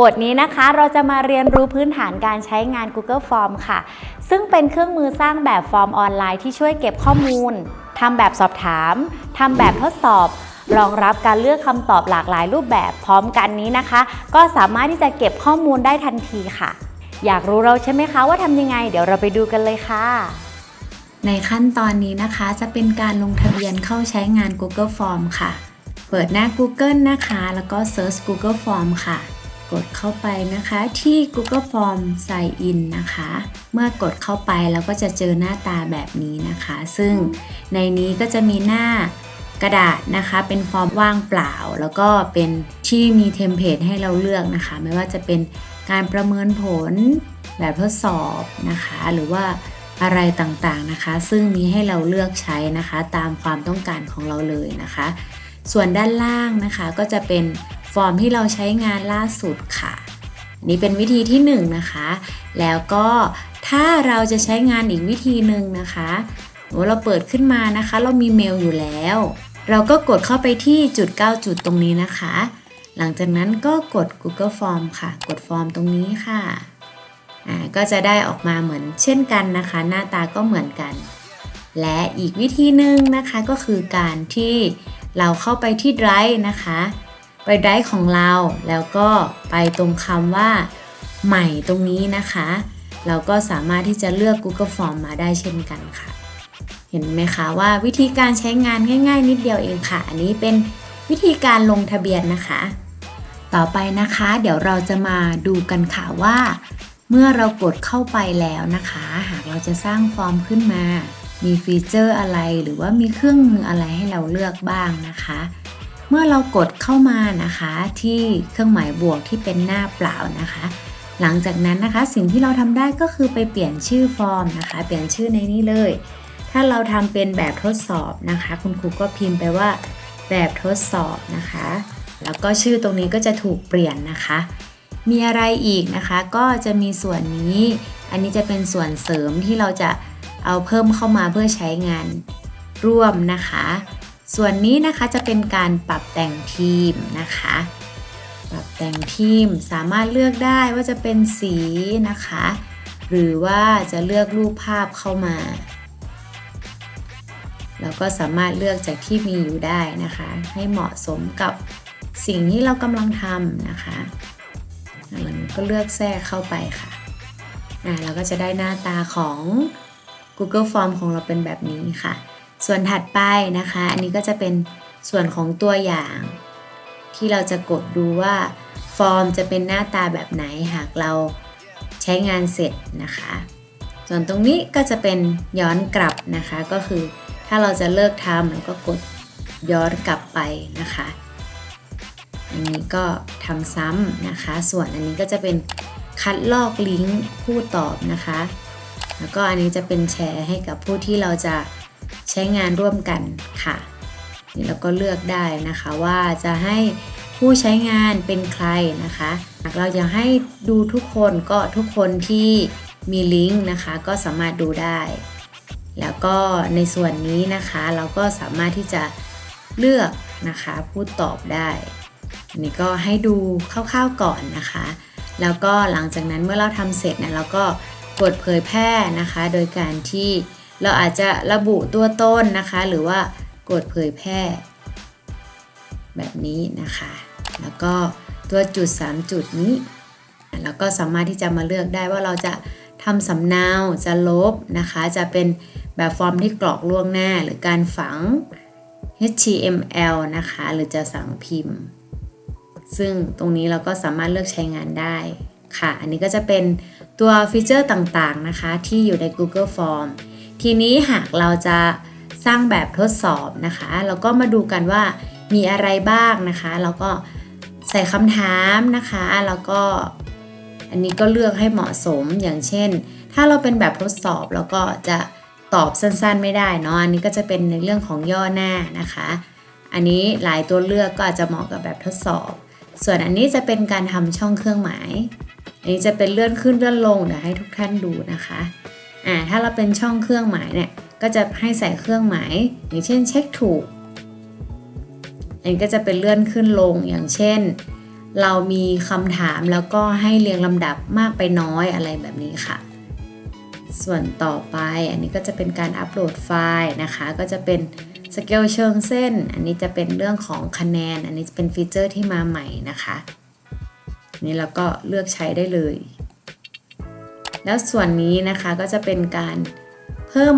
บทนี้นะคะเราจะมาเรียนรู้พื้นฐานการใช้งาน Google Form ค่ะ ซึ่งเป็นเครื่องมือสร้างแบบฟอร์มออนไลน์ที่ช่วยเก็บข้อมูลทำแบบสอบถามทำแบบทดสอบ รองรับการเลือกคำตอบหลากหลายรูปแบบพร้อมกันนี้นะคะ ก็สามารถที่จะเก็บข้อมูลได้ทันทีค่ะ อยากรู้เราใช่ไหมคะว่าทำยังไง เดี๋ยวเราไปดูกันเลยค่ะ ในขั้นตอนนี้นะคะจะเป็นการลงทะเบียนเข้าใช้งาน Google Form ค่ะ เปิดหน้า Google นะคะ แล้วก็ Search Google Form ค่ะ ดเข้าไปนะคะที่ Google Form Sign In นะคะ เมื่อกดเข้าไปเราก็จะเจอหน้าตาแบบนี้นะคะ ซึ่งในนี้ก็จะมีหน้ากระดาษนะคะ เป็นฟอร์มว่างเปล่า แล้วก็เป็นที่มีเทมเพลตให้เราเลือกนะคะ ไม่ว่าจะเป็นการประเมินผลแบบทดสอบนะคะ หรือว่าอะไรต่างๆนะคะ ซึ่งมีให้เราเลือกใช้นะคะ ตามความต้องการของเราเลยนะคะ ส่วนด้านล่างนะคะก็จะเป็น ฟอร์มที่เราใช้งานล่าสุดค่ะนนี้เป็นวิธีที่1นงนะคะ แล้วก็ถ้าเราจะใช้งานอีกวิธีหนึ่งนะคะเราเปิดขึ้นมานะคะ เรามีเมลอยู่แล้ว เราก็กดเข้าไปที่จุด 9 จุดตรงนี้นะคะ หลังจากนั้นก็กด Google Form ค่ะ กดฟอร์มตรงนี้ค่ะก็จะได้ออกมาเหมือนเช่นกันนะคะ หน้าตาก็เหมือนกัน และอีกวิธีหนึ่งนะคะก็คือการที่เราเข้าไปที่ Drive นะคะ ไป Drive ของเรา แล้วก็ไปตรงคำว่า ใหม่ตรงนี้นะคะ เราก็สามารถที่จะเลือก Google Form มาได้เช่นกันค่ะ เห็นไหมคะว่าวิธีการใช้งานง่าย ๆ นิดเดียวเองค่ะ อันนี้เป็นวิธีการลงทะเบียนนะคะ ต่อไปนะคะ เดี๋ยวเราจะมาดูกันค่ะว่า เมื่อเรากดเข้าไปแล้วนะคะ หากเราจะสร้างฟอร์มขึ้นมา มีฟีเจอร์อะไรหรือว่ามีเครื่องมืออะไรให้เราเลือกบ้างนะคะ มื่อเรากดเข้ามานะคะที่เครื่องหมายบวกที่เป็นหน้าเปล่านะคะ หลังจากนั้นนะคะสิ่งที่เราทำได้ก็คือไปเปลี่ยนชื่อฟอร์มนะคะ เปลี่ยนชื่อในนี้เลย ถ้าเราทำเป็นแบบทดสอบนะคะ คุณครูก็พิมพ์ไปว่าแบบทดสอบนะคะ แล้วก็ชื่อตรงนี้ก็จะถูกเปลี่ยนนะคะ มีอะไรอีกนะคะ ก็จะมีส่วนนี้ อันนี้จะเป็นส่วนเสริมที่เราจะเอาเพิ่มเข้ามาเพื่อใช้งานร่วมนะคะ ส่วนนี้นะคะจะเป็นการปรับแต่งทีมนะคะ ปรับแต่งทีมสามารถเลือกได้ว่าจะเป็นสีนะคะ หรือว่าจะเลือกรูปภาพเข้ามาเราก็สามารถเลือกจากที่มีอยู่ได้นะคะ ให้เหมาะสมกับสิ่งที่เรากำลังทำนะคะมันก็เลือกแทรกเข้าไปค่ะอ่าเราก็จะได้หน้าตาของ Google Form ของเราเป็นแบบนี้ค่ะ ส่วนถัดไปนะคะ อันนี้ก็จะเป็นส่วนของตัวอย่าง ที่เราจะกดดูว่าฟอร์มจะเป็นหน้าตาแบบไหนหากเราใช้งานเสร็จนะคะ ส่วนตรงนี้ก็จะเป็นย้อนกลับนะคะ ก็คือถ้าเราจะเลิกทำเราก็กดย้อนกลับไปนะคะ อันนี้ก็ทำซ้ำนะคะ ส่วนอันนี้ก็จะเป็นคัดลอกลิงก์ผู้ตอบนะคะ แล้วก็อันนี้จะเป็นแชร์ให้กับผู้ที่เราจะ ใช้งานร่วมกันค่ะนี่เราก็เลือกได้นะคะว่าจะให้ผู้ใช้งานเป็นใครนะคะหากเราอยากให้ดูทุกคนก็ทุกคนที่มีลิงก์นะคะก็สามารถดูได้ แล้วก็ในส่วนนี้นะคะเราก็สามารถที่จะเลือกนะคะผู้ตอบได้อันนี้ก็ให้ดูคร่าวๆก่อนนะคะ แล้วก็หลังจากนั้นเมื่อเราทำเสร็จเนี่ยเราก็กดเผยแพร่นะคะ โดยการที่ เราอาจจะระบุตัวต้นนะคะ หรือว่ากดเผยแพร่ แบบนี้นะคะ แล้วก็ตัวจุด 3 จุดนี้เราก็สามารถที่จะมาเลือกได้ว่าเราจะทำสำเนาจะลบนะคะ จะเป็นแบบฟอร์มที่กรอกล่วงหน้า หรือการฝัง HTML นะคะ หรือจะสั่งพิมพ์ ซึ่งตรงนี้เราก็สามารถเลือกใช้งานได้ค่ะ อันนี้ก็จะเป็นตัวฟีเจอร์ต่างๆนะคะ ที่อยู่ใน Google Form ทีนี้หากเราจะสร้างแบบทดสอบนะคะ เราก็มาดูกันว่ามีอะไรบ้างนะคะเราก็ใส่คำถามนะคะ แล้วก็อันนี้ก็เลือกให้เหมาะสมอย่างเช่น ถ้าเราเป็นแบบทดสอบเราก็จะตอบสั้นๆไม่ได้เนาะอันนี้ก็จะเป็นในเรื่องของย่อหน้านะคะ อันนี้หลายตัวเลือกก็อาจจะเหมาะกับแบบทดสอบ ส่วนอันนี้จะเป็นการทำช่องเครื่องหมาย อันนี้จะเป็นเลื่อนขึ้นเลื่อนลงเดี๋ยวให้ทุกท่านดูนะคะ อ่าถ้าเราเป็นช่องเครื่องหมายเนี่ยก็จะให้ใส่เครื่องหมาย อย่างเช่นเช็คถูกอันนี้ก็จะเป็นเลื่อนขึ้นลงอย่างเช่น เรามีคำถามแล้วก็ให้เรียงลำดับมากไปน้อยอะไรแบบนี้ค่ะ ส่วนต่อไปอันนี้ก็จะเป็นการอัปโหลดไฟล์นะคะ ก็จะเป็นสเกลเชิงเส้น อันนี้จะเป็นเรื่องของคะแนน อันนี้จะเป็นฟีเจอร์ที่มาใหม่นะคะ นี่เราก็เลือกใช้ได้เลย แล้วส่วนนี้นะคะก็จะเป็นการเพิ่ม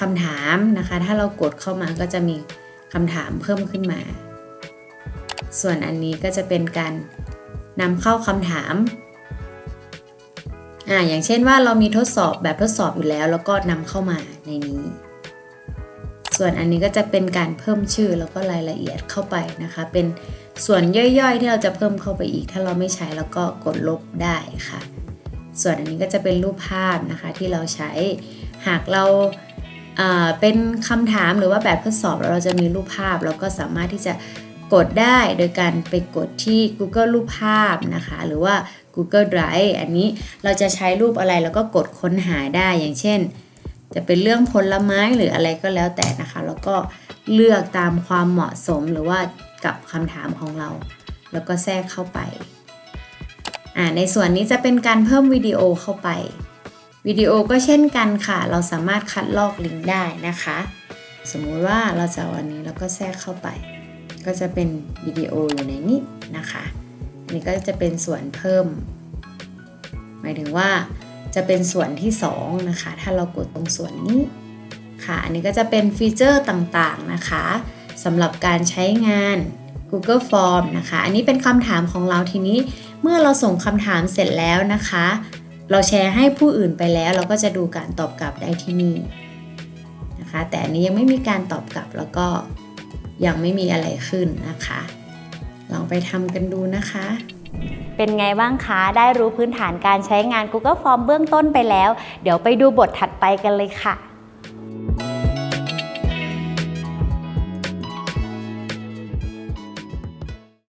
คำถามนะคะ ถ้าเรากดเข้ามาก็จะมีคำถามเพิ่มขึ้นมา ส่วนอันนี้ก็จะเป็นการนำเข้าคำถามอ่าอย่างเช่นว่าเรามีทดสอบแบบทดสอบอยู่แล้ว แล้วก็นำเข้ามาในนี้ ส่วนอันนี้ก็จะเป็นการเพิ่มชื่อแล้วก็รายละเอียดเข้าไปนะคะ เป็นส่วนย่อยๆ ที่เราจะเพิ่มเข้าไปอีก ถ้าเราไม่ใช้แล้วก็กดลบได้ค่ะ ส่วนอันนี้ก็จะเป็นรูปภาพนะคะที่เราใช้หากเราเป็นคำถามหรือว่าแบบทดสอบแล้วเราจะมีรูปภาพ เราก็สามารถที่จะกดได้โดยการไปกดที่ Google รูปภาพนะคะ หรือว่า Google Drive อันนี้เราจะใช้รูปอะไรแล้วก็กดค้นหาได้อย่างเช่น จะเป็นเรื่องผลไม้หรืออะไรก็แล้วแต่นะคะ แล้วก็เลือกตามความเหมาะสมหรือว่ากับคำถามของเรา แล้วก็แทรกเข้าไป อ่าในส่วนนี้จะเป็นการเพิ่มวิดีโอเข้าไป วิดีโอก็เช่นกันค่ะ เราสามารถคัดลอกลิงก์ได้นะคะ สมมุติว่าเราจะเอาอันนี้แล้วก็แทรกเข้าไป ก็จะเป็นวิดีโออยู่ในนี้นะคะอันนี่ก็จะเป็นส่วนเพิ่ม หมายถึงว่าจะเป็นส่วนที่ 2 นะคะ ถ้าเรากดตรงส่วนนี้ค่ะ อันนี้ก็จะเป็นฟีเจอร์ต่างๆนะคะสำหรับการใช้งาน Google Form นะคะ อันนี้เป็นคำถามของเราทีนี้ เมื่อเราส่งคำถามเสร็จแล้วนะคะ เราแชร์ให้ผู้อื่นไปแล้ว เราก็จะดูการตอบกลับได้ที่นี่นะคะ แต่อันนี้ยังไม่มีการตอบกลับแล้วก็ยังไม่มีอะไรขึ้นนะคะ ลองไปทำกันดูนะคะ เป็นไงบ้างคะ ได้รู้พื้นฐานการใช้งาน Google Form เบื้องต้นไปแล้ว เดี๋ยวไปดูบทถัดไปกันเลยค่ะ